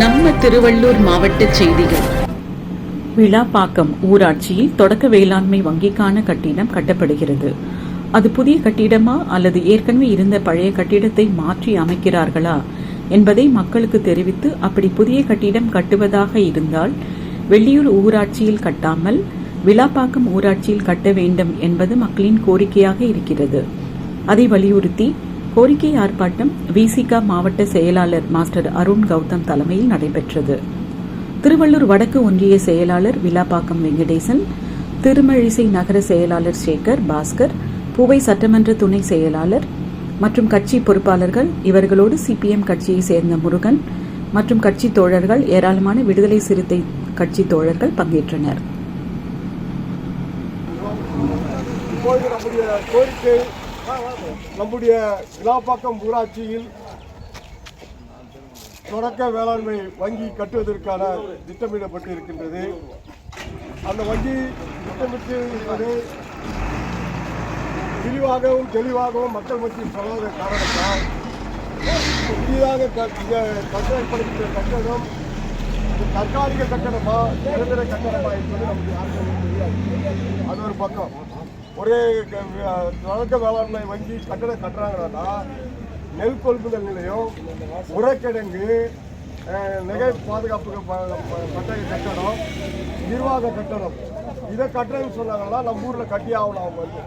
நம்ம திருவள்ளூர் மாவட்ட செய்திகள். விழாப்பாக்கம் ஊராட்சியில் தொடக்க வேளாண்மை வங்கிக்கான கட்டிடம் கட்டப்படுகிறது. அது புதிய கட்டிடமா அல்லது ஏற்கனவே இருந்த பழைய கட்டிடத்தை மாற்றி அமைக்கிறார்களா என்பதை மக்களுக்கு தெரிவித்து அப்படி புதிய கட்டிடம் கட்டுவதாக இருந்தால் வெள்ளியூர் ஊராட்சியில் கட்டாமல் விழாப்பாக்கம் ஊராட்சியில் கட்ட வேண்டும் என்பது மக்களின் கோரிக்கையாக இருக்கிறது. அதை வலியுறுத்தி கோரிக்கை ஆர்ப்பாட்டம் விசிகா மாவட்ட செயலாளர் மாஸ்டர் அருண் கௌதம் தலைமையில் நடைபெற்றது. திருவள்ளூர் வடக்கு ஒன்றிய செயலாளர் விலாப்பாக்கம் வெங்கடேசன் திருமழிசை நகர செயலாளர் சேகர் பாஸ்கர் பூவை சட்டமன்ற துணை செயலாளர் மற்றும் கட்சி பொறுப்பாளர்கள் இவர்களோடு சிபிஎம் கட்சியை சேர்ந்த முருகன் மற்றும் கட்சி தோழர்கள் ஏராளமான விடுதலை சிறுத்தை கட்சி தோழர்கள் பங்கேற்றனர். நம்முடைய கோரிக்கை விழாப்பாக்கம் ஊராட்சியில் தொடக்க வேளாண்மை வங்கி கட்டுவதற்கான திட்டமிடப்பட்டு இருக்கின்றது அந்த வங்கி திட்டமிட்டு இருப்பது விரிவாகவும் தெளிவாகவும் மக்கள் மத்தியில் சொல்லாத காரணத்தால் புதிதாக க- இங்க கட்டப்படுகின்ற கட்டடம் தற்காலிக கட்டணமா நிரந்தர கட்டணமா என்பது நமக்கு யாருக்கும் தெரியாது. அது ஒரு பக்கம். ஒரே வழக்க வேளாண்மை வங்கி கட்டடம் கட்டுறாங்கன்னா நெல் கொள்முதல் நிலையம் உரக்கிழங்கு நகை பாதுகாப்பு ப- கட்டணம் கட்டடம் நிர்வாக கட்டணம் இதை கட்டணம்னு சொன்னாங்கன்னா நம்ம ஊரில் கட்டி ஆகணும் அவங்க வந்து.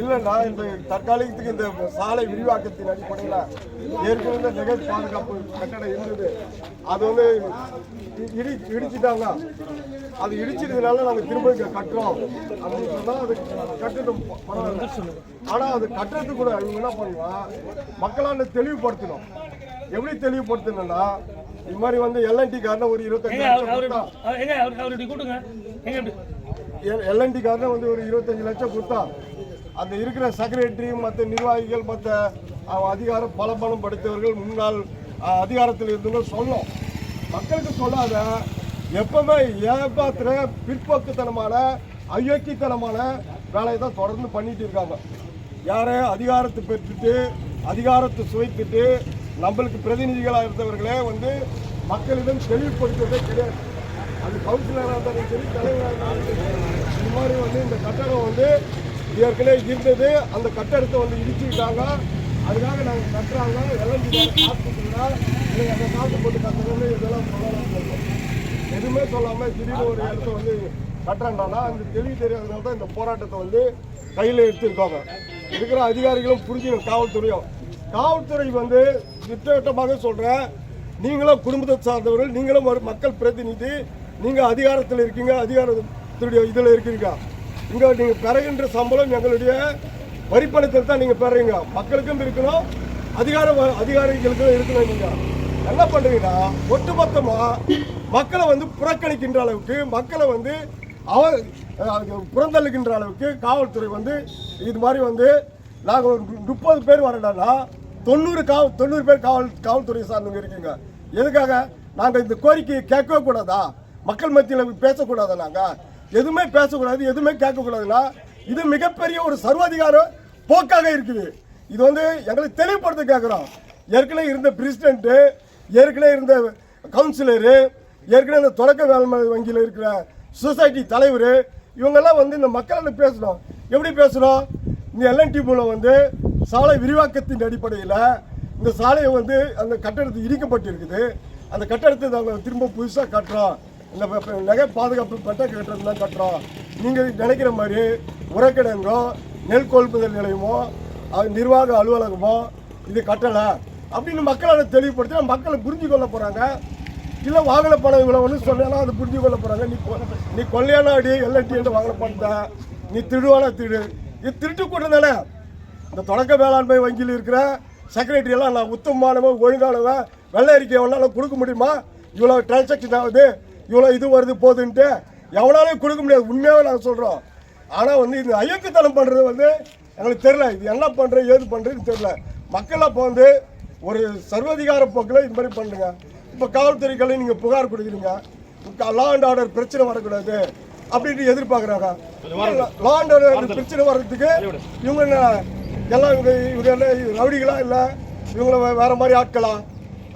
இல்லைன்னா இந்த தற்காலிகத்துக்கு இந்த சாலை விரிவாக்கத்தின் அடிப்படையில் ஏற்கனவே இந்த நகை பாதுகாப்பு கட்டடம் இருந்தது. அது வந்து இடி இடிச்சிட்டாங்க. அது இடிச்சதுனால நாங்கள் திரும்ப இங்கே கட்டுறோம். அப்படின்னு சொன்னால் அது பரவாயில்ல. ஆனால் அது கட்டுறதுக்கு கூட இவங்க என்ன பண்ணுவான் மக்களாண்ட தெளிவுபடுத்தணும். எப்படி தெளிவுபடுத்தணும்னா இது மாதிரி வந்து எல்என்டி காரனை ஒரு இருபத்தஞ்சு எல்என்டி காரனை வந்து ஒரு இருபத்தஞ்சு லட்சம் கொடுத்தா அந்த இருக்கிற செக்ரட்டரி மற்ற நிர்வாகிகள் மற்ற அதிகாரம் பல பலம் படைத்தவர்கள் முன்னாள் அதிகாரத்தில் இருந்தவங்க சொல்லும் மக்களுக்கு சொல்லாத எப்பவுமே ஏமாத்துற பிற்போக்குத்தனமான அயோக்கியத்தனமான வேலையை தான் தொடர்ந்து பண்ணிட்டு இருக்காங்க. யாரே அதிகாரத்தை பெற்றுட்டு அதிகாரத்தை சுவைத்துட்டு நம்மளுக்கு பிரதிநிதிகளாக இருந்தவர்களே வந்து மக்களிடம் தெளிவுபடுத்துவதே கிடையாது. அது கவுன்சிலராக இருந்தாலும் சரி தலைவராக இருந்தாலும் சரி இந்த மாதிரி வந்து இந்த கட்டடம் வந்து ஏற்கனவே இருந்தது. அந்த கட்டடத்தை வந்து இடிச்சுக்கிட்டாங்க. அதுக்காக நாங்கள் கட்டுறாங்க. எல்என்டி காசு நீங்கள் அந்த காசு போட்டு கட்டுறது இதெல்லாம் சொல்லலாம் சொல்லுவோம் எதுவுமே சொல்லாமல் திடீர்னு ஒரு இடத்த வந்து கட்டுறாங்கன்னா அந்த தெளிவு தெரியாதனால தான் இந்த போராட்டத்தை வந்து கையில் எடுத்திருக்காங்க. இருக்கிற அதிகாரிகளும் புரிஞ்சுக்கணும் காவல்துறையும். காவல்துறை வந்து திட்டவட்டமாக சொல்கிறேன் நீங்களும் குடும்பத்தை சார்ந்தவர்கள் நீங்களும் ஒரு மக்கள் பிரதிநிதி. நீங்கள் அதிகாரத்தில் இருக்கீங்க அதிகாரத்துடைய இதில் இருக்கீங்க. இங்கே நீங்கள் பெறுகின்ற சம்பளம் எங்களுடைய வரிப்பணத்தில் தான் நீங்கள் பெறுறீங்க மக்களுக்கும் இருக்கணும் அதிகார அதிகாரிகளுக்கும் இருக்கணும் நீங்கள் என்ன பண்ணுறீங்கன்னா ஒட்டுமொத்தமாக மக்களை வந்து புறக்கணிக்கின்ற அளவுக்கு மக்களை வந்து அவ புறந்தள்ளுகின்ற அளவுக்கு காவல்துறை வந்து இது மாதிரி வந்து நாங்கள் ஒரு முப்பது பேர் வரலன்னா தொண்ணூறு காவல் தொண்ணூறு பேர் காவல் காவல்துறை சார்ந்தவங்க இருக்கீங்க. எதுக்காக? நாங்கள் இந்த கோரிக்கையை கேட்கவே கூடாதா மக்கள் மத்தியில் பேசக்கூடாதா நாங்கள் எதுவுமே பேசக்கூடாது எதுவுமே கேட்கக்கூடாதுன்னா இது மிகப்பெரிய ஒரு சர்வாதிகார போக்காக இருக்குது. இது வந்து எங்களுக்கு தெளிவுபடுத்த கேட்குறோம். ஏற்கனவே இருந்த பிரசிடென்ட்டு ஏற்கனவே இருந்த கவுன்சிலரு ஏற்கனவே இந்த தொடக்க வேளாண்மை வங்கியில் இருக்கிற சொசைட்டி தலைவர் இவங்கெல்லாம் வந்து இந்த மக்களில் பேசணும். எப்படி பேசணும்? இந்த எல்என்டி மூலம் வந்து சாலை விரிவாக்கத்தின் அடிப்படையில் இந்த சாலையை வந்து அந்த கட்டடத்தை இடிக்கப்பட்டிருக்குது. அந்த கட்டடத்தை நாங்கள் திரும்ப புதுசாக கட்டுறோம். இந்த நகை பாதுகாப்பு பட்டா கட்டுறது தான் கட்டுறோம் நீங்கள் நினைக்கிற மாதிரி உரக்கிடங்கோ நெல் கொள்முதல் நிலையமோ அது நிர்வாக அலுவலகமோ இது கட்டலை. அப்படின்னு மக்களை தெளிவுபடுத்தி மக்களை புரிஞ்சு கொள்ள போகிறாங்க இல்லை வாங்கின பணம் இவ்வளோ ஒன்று சொன்னா அதை புரிஞ்சு கொள்ள போகிறாங்க நீ நீ கொள்ளையான அடி எல்என்டி என்று வாகன பணத்தை நீ திருடுவானா திரு இது திருட்டு கூட்டம் தானே. இந்த தொடக்க வேளாண்மை வங்கியில் இருக்கிற செக்ரட்டரி எல்லாம் நான் உத்தமமானவன் ஒழுங்கானவன் வெள்ளை அறிக்கை எவனாலும் கொடுக்க முடியுமா? இவ்வளோ டிரான்சாக்ஷன் ஆகுது. இவ்வளோ இது வருது போகுதுன்ட்டு எவனாலும் கொடுக்க முடியாது. உண்மையாகவே நாங்கள் சொல்கிறோம் ஆனால் வந்து இந்த அயோக்கியத்தனம் பண்ணுறது வந்து எங்களுக்கு தெரில இது என்ன பண்ணுறது ஏது பண்ணுறதுன்னு தெரில மக்கள் அப்போ வந்து ஒரு சர்வதிகார போக்கில் இது மாதிரி பண்ணுங்க. இப்போ காவல்துறைகளை நீங்கள் புகார் கொடுக்குறீங்க. லா அண்ட் ஆர்டர் பிரச்சனை வரக்கூடாது அப்படின்னு எதிர்பார்க்குறாங்க. லா அண்ட் ஆர்டர் பிரச்சனை வர்றதுக்கு இவங்க என்ன எல்லாம் இவங்க இவங்க என்ன ரவுடிகளா இல்லை? இவங்கள வேற மாதிரி ஆட்களா?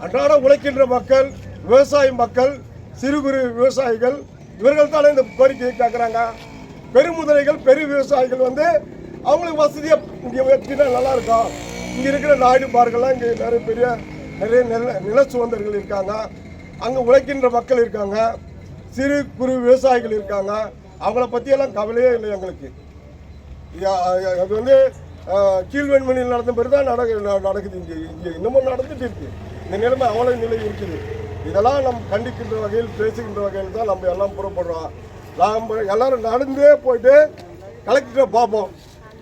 அன்றாட உழைக்கின்ற மக்கள் விவசாய மக்கள் சிறு குறு விவசாயிகள் இவர்கள் தானே இந்த கோரிக்கையை கேட்குறாங்க பெருமுதலைகள் பெரு விவசாயிகள் வந்து அவங்களுக்கு வசதியாக இங்கே வச்சுனா நல்லா இருக்கும். இங்கே இருக்கிற நாயுடு பார்க்கலாம் இங்கே நிறைய பெரிய நிறைய நில நில சுதந்திரங்கள் இருக்காங்க. அங்கே உழைக்கின்ற மக்கள் இருக்காங்க. சிறு குறு விவசாயிகள் இருக்காங்க. அவங்கள பற்றியெல்லாம் கவலையே இல்லை எங்களுக்கு. அது வந்து கீழ்வெண்மணியில் நடந்த பிறகு தான் நடக்கு நடக்குது இங்கே இங்கே. இன்னமும் நடந்துட்டு இருக்குது இந்த நிலைமை அவ்வளோ நிலை இருக்குது. இதெல்லாம் நம்ம கண்டிக்கின்ற வகையில் பேசுகின்ற வகையில் தான் நம்ம எல்லாம் புறப்படுறோம். நாம் எல்லாரும் நடந்தே போயிட்டு கலெக்டரை பார்ப்போம்.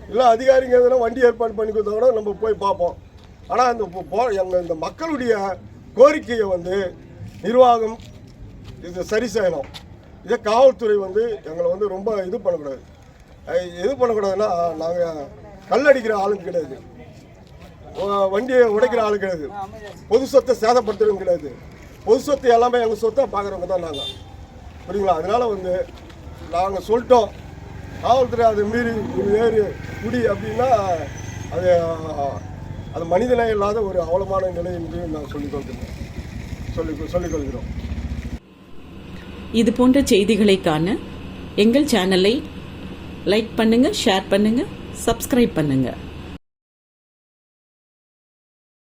இல்லை அதிகாரிங்க எதுனா வண்டி ஏற்பாடு பண்ணி கொடுத்தா கூட நம்ம போய் பார்ப்போம். ஆனால் இந்த போ- எங்கள் இந்த மக்களுடைய கோரிக்கையை வந்து நிர்வாகம் இது சரி செய்யணும். இதே காவல்துறை வந்து எங்களை வந்து ரொம்ப இது பண்ணக்கூடாது. இது பண்ணக்கூடாதுன்னா நாங்கள் கல் அடிக்கிற ஆளுங்க கிடையாது. வண்டியை உடைக்கிற ஆளு கிடையாது. பொது சொத்தை சேதப்படுத்துறதும் கிடையாது. பொது சொத்து எல்லாமே எங்கள் சொத்தை பார்க்குறவங்க தான் நாங்கள் புரியுங்களா? அதனால் வந்து நாங்கள் சொல்லிட்டோம். காவல்துறை அது மீறி இது குடி அப்படின்னா அது அது மனிதனே இல்லாத ஒரு அவலமான நிலை என்று நான் சொல்லிக் கொள்கிறேன். சொல்லி சொல்லிக் கொள்கிறோம். இது போன்ற செய்திகளை காண எங்கள் சேனலை லைக் பண்ணுங்கள் ஷேர் பண்ணுங்கள் சப்ஸ்கிரைப் பண்ணுங்கள்